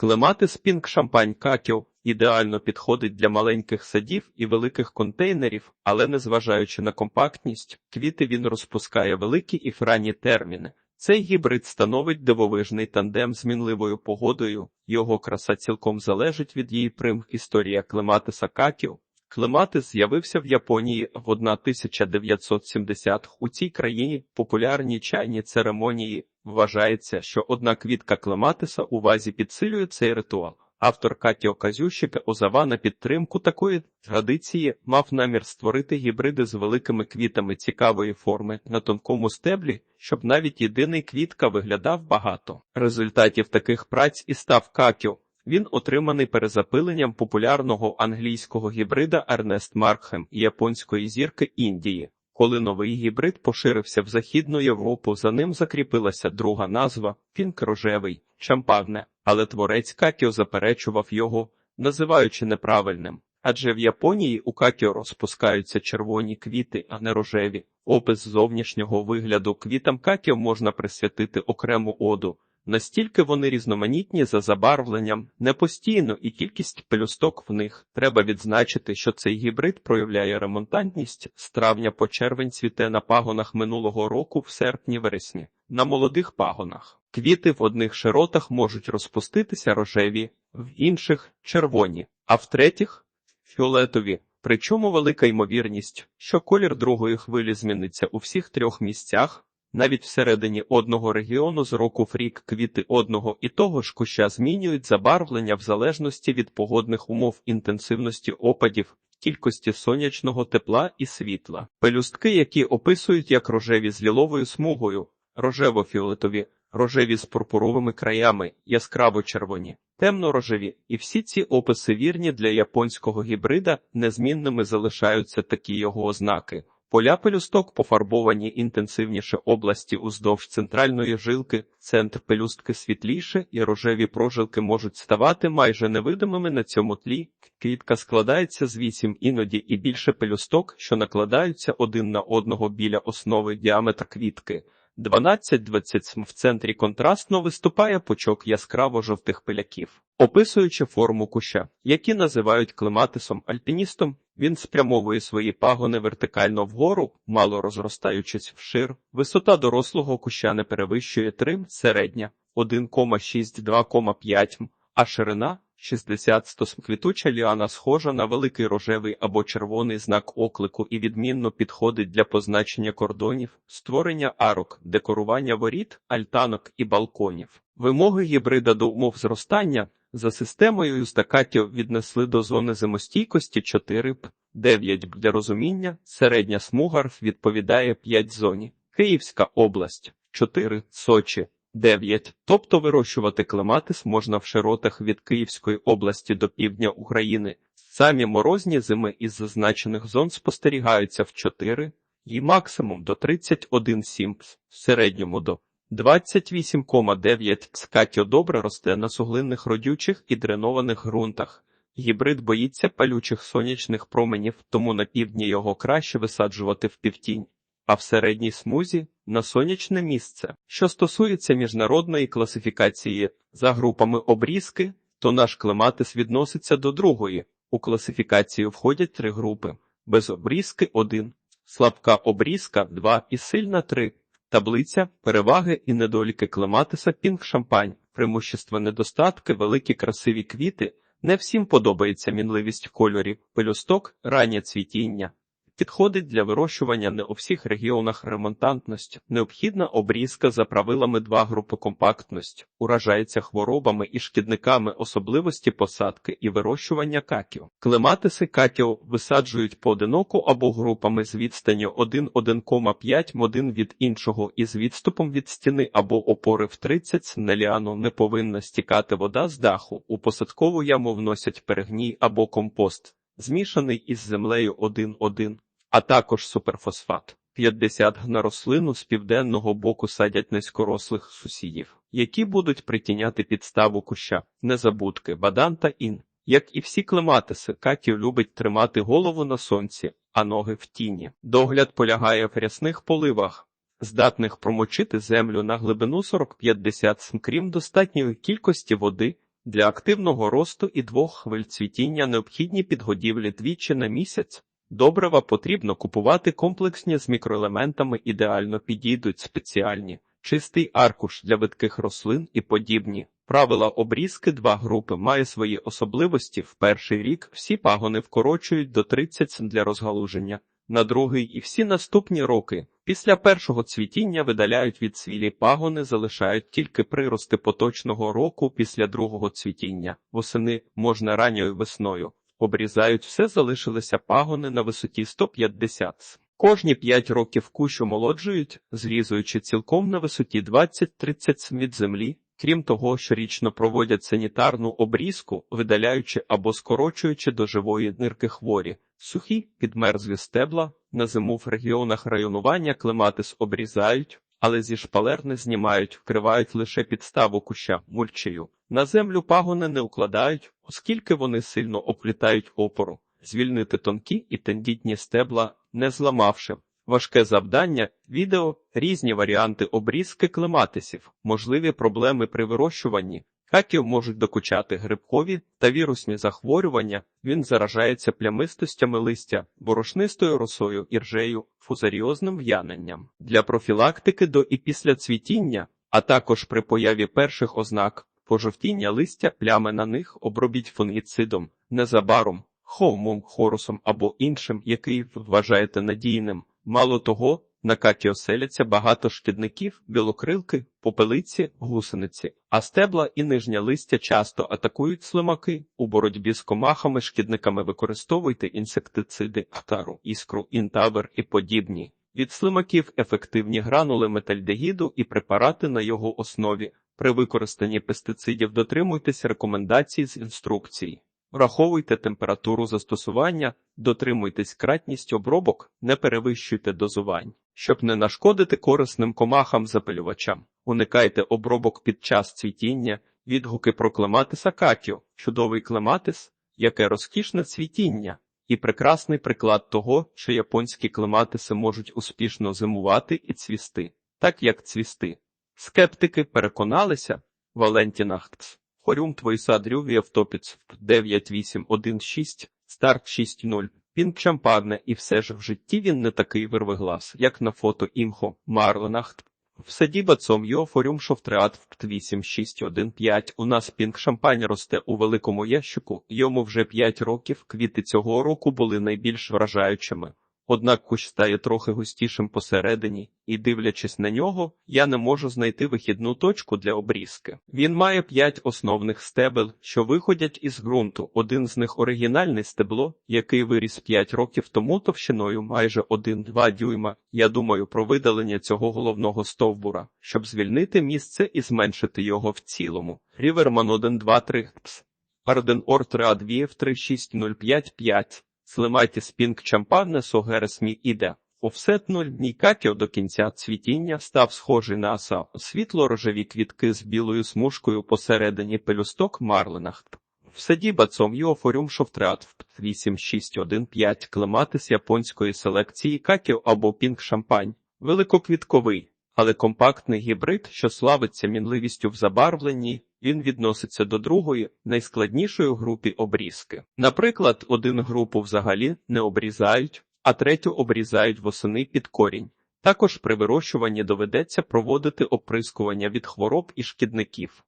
Клематис пінк шампань какіо ідеально підходить для маленьких садів і великих контейнерів, але незважаючи на компактність, квіти він розпускає великі і ранні терміни. Цей гібрид становить дивовижний тандем з мінливою погодою. Його краса цілком залежить від її прим. Історія Клематиса какіо. Клематис з'явився в Японії в 1970-х. У цій країні популярні чайні церемонії. Вважається, що одна квітка клематиса у вазі підсилює цей ритуал. Автор Катіо Казющика Озава на підтримку такої традиції мав намір створити гібриди з великими квітами цікавої форми на тонкому стеблі, щоб навіть єдиний квітка виглядав багато. Результатів таких праць і став Какіо. Він отриманий перезапиленням популярного англійського гібрида Ернест Маркхем японської зірки Індії. Коли новий гібрид поширився в Західну Європу, за ним закріпилася друга назва пінк рожевий чампагне, але творець Какіо заперечував його, називаючи неправильним. Адже в Японії у Какіо розпускаються червоні квіти, а не рожеві. Опис зовнішнього вигляду квітам Какіо можна присвятити окрему оду. Настільки вони різноманітні за забарвленням, не постійно і кількість пелюсток в них. Треба відзначити, що цей гібрид проявляє ремонтантність з травня по червень цвіте на пагонах минулого року в серпні-вересні. На молодих пагонах квіти в одних широтах можуть розпуститися рожеві, в інших червоні, а в третіх фіолетові. Причому велика ймовірність, що колір другої хвилі зміниться у всіх трьох місцях. Навіть всередині одного регіону з року в рік квіти одного і того ж куща змінюють забарвлення в залежності від погодних умов інтенсивності опадів, кількості сонячного тепла і світла. Пелюстки, які описують як рожеві з ліловою смугою, рожево-фіолетові, рожеві з пурпуровими краями, яскраво-червоні, темно-рожеві, і всі ці описи вірні для японського гібрида незмінними залишаються такі його ознаки. Поля пелюсток пофарбовані інтенсивніше області уздовж центральної жилки, центр пелюстки світліше, і рожеві прожилки можуть ставати майже невидимими на цьому тлі. Квітка складається з вісім іноді і більше пелюсток, що накладаються один на одного біля основи діаметр квітки. 12-20 в центрі контрастно виступає пучок яскраво-жовтих пиляків. Описуючи форму куща, які називають клематисом альпіністом, він спрямовує свої пагони вертикально вгору, мало розростаючись вшир. Висота дорослого куща не перевищує 3, середня 1,6-2,5 м, а ширина 60-100 см. Квітуча ліана схожа на великий рожевий або червоний знак оклику і відмінно підходить для позначення кордонів, створення арок, декорування воріт, альтанок і балконів. Вимоги гібрида до умов зростання за системою стакатів віднесли до зони зимостійкості 4 п 9 б для розуміння. Середня смуга відповідає 5 зоні. Київська область 4 Сочі 9. Тобто вирощувати клематис можна в широтах від Київської області до півдня України. Самі морозні зими із зазначених зон спостерігаються в 4 і максимум до 31,7 в середньому до 28,9 скатьо добре росте на суглинних родючих і дренованих ґрунтах. Гібрид боїться палючих сонячних променів, тому на півдні його краще висаджувати в півтінь, а в середній смузі на сонячне місце. Що стосується міжнародної класифікації за групами обрізки, то наш клематис відноситься до другої. У класифікацію входять три групи: без обрізки 1, слабка обрізка 2 і сильна 3. Таблиця, переваги і недоліки клематиса пінг шампань, преимущества недостатки, великі красиві квіти. Не всім подобається мінливість кольорів, пелюсток, раннє цвітіння. Підходить для вирощування не у всіх регіонах ремонтантність, необхідна обрізка за правилами два групи компактність, уражається хворобами і шкідниками особливості посадки і вирощування каків. Клематиси каків висаджують поодиноко або групами з відстанню 1,1,5 один від іншого і з відступом від стіни або опори в 30 на ліану не повинна стікати вода з даху. У посадкову яму вносять перегній або компост, змішаний із землею 1,1 а також суперфосфат. 50 на рослину з південного боку садять низькорослих сусідів, які будуть притіняти підставу куща, незабудки, бадан та ін. Як і всі клематиси, Катів любить тримати голову на сонці, а ноги в тіні. Догляд полягає в рясних поливах, здатних промочити землю на глибину 40-50 см, крім достатньої кількості води, Для активного росту і двох хвиль цвітіння необхідні підгодівлі двічі на місяць. Добрива потрібно купувати комплексні з мікроелементами, ідеально підійдуть спеціальні, чистий аркуш для видких рослин і подібні. Правила обрізки два групи має свої особливості. В перший рік всі пагони вкорочують до 30 см для розгалуження, на другий і всі наступні роки. Після першого цвітіння видаляють від свілі пагони, залишають тільки прирости поточного року після другого цвітіння. Восени можна ранньою весною. Обрізають все, залишилися пагони на висоті 150 см. Кожні 5 років кущ омолоджують, зрізуючи цілком на висоті 20-30 см від землі. Крім того, щорічно проводять санітарну обрізку, видаляючи або скорочуючи до живої нирки хворі, сухі, підмерзлі стебла, на зиму в регіонах районування клематис обрізають, але зі шпалер не знімають, вкривають лише підставу куща мульчею. На землю пагони не укладають, оскільки вони сильно оплітають опору. Звільнити тонкі і тендітні стебла, не зламавши. Важке завдання, відео, різні варіанти обрізки клематисів, можливі проблеми при вирощуванні. Хаків можуть докучати грибкові та вірусні захворювання, він заражається плямистостями листя, борошнистою росою, іржею, фузаріозним в'яненням. Для профілактики до і після цвітіння, а також при появі перших ознак пожовтіння листя, плями на них обробіть фунгіцидом, незабаром, ховмом, хорусом або іншим, який вважаєте надійним. Мало того, на каті оселяться багато шкідників, білокрилки, попелиці, гусениці, а стебла і нижнє листя часто атакують слимаки. У боротьбі з комахами шкідниками використовуйте інсектициди, атару, іскру, інтавер і подібні. Від слимаків ефективні гранули метальдегіду і препарати на його основі. При використанні пестицидів дотримуйтесь рекомендацій з інструкцій. Враховуйте температуру застосування, дотримуйтесь кратність обробок, не перевищуйте дозувань. Щоб не нашкодити корисним комахам-запилювачам, уникайте обробок під час цвітіння, відгуки про клематиса катю, чудовий клематис, яке розкішне цвітіння, і прекрасний приклад того, що японські клематиси можуть успішно зимувати і цвісти, так як цвісти. Скептики переконалися, Валентінахтс. Хорюм Твойсадрю Віавтопіц 9816, старт 6.0, Пінк Шампарне, і все ж в житті він не такий вирвиглас, як на фото імхо, Марленахт. В садіба цом йо форюм шофтреат 8615. У нас пінк шампань росте у великому ящику, йому вже 5 років, квіти цього року були найбільш вражаючими. Однак кущ стає трохи густішим посередині, і, дивлячись на нього, я не можу знайти вихідну точку для обрізки. Він має п'ять основних стебел, що виходять із ґрунту. Один з них оригінальне стебло, який виріс 5 років тому товщиною майже 1-2 дюйма. Я думаю про видалення цього головного стовбура, щоб звільнити місце і зменшити його в цілому. Ріверман 1-2-3 Пс. Арден Ортре Адвієв 36055 Слимайте спінк чампанне согерес мі іде. Офсет 0 Нікатіо до кінця цвітіння став схожий на аса. Світло-рожеві квітки з білою смужкою посередині пелюсток марлинах. В саді бацом Йофорюм Шофтреат 8615 клематис японської селекції какіо або пінк шампань. Великоквітковий, але компактний гібрид, що славиться мінливістю в забарвленні, він відноситься до другої, найскладнішої групи обрізки. Наприклад, один групу взагалі не обрізають, а третю обрізають восени під корінь. Також при вирощуванні доведеться проводити оприскування від хвороб і шкідників.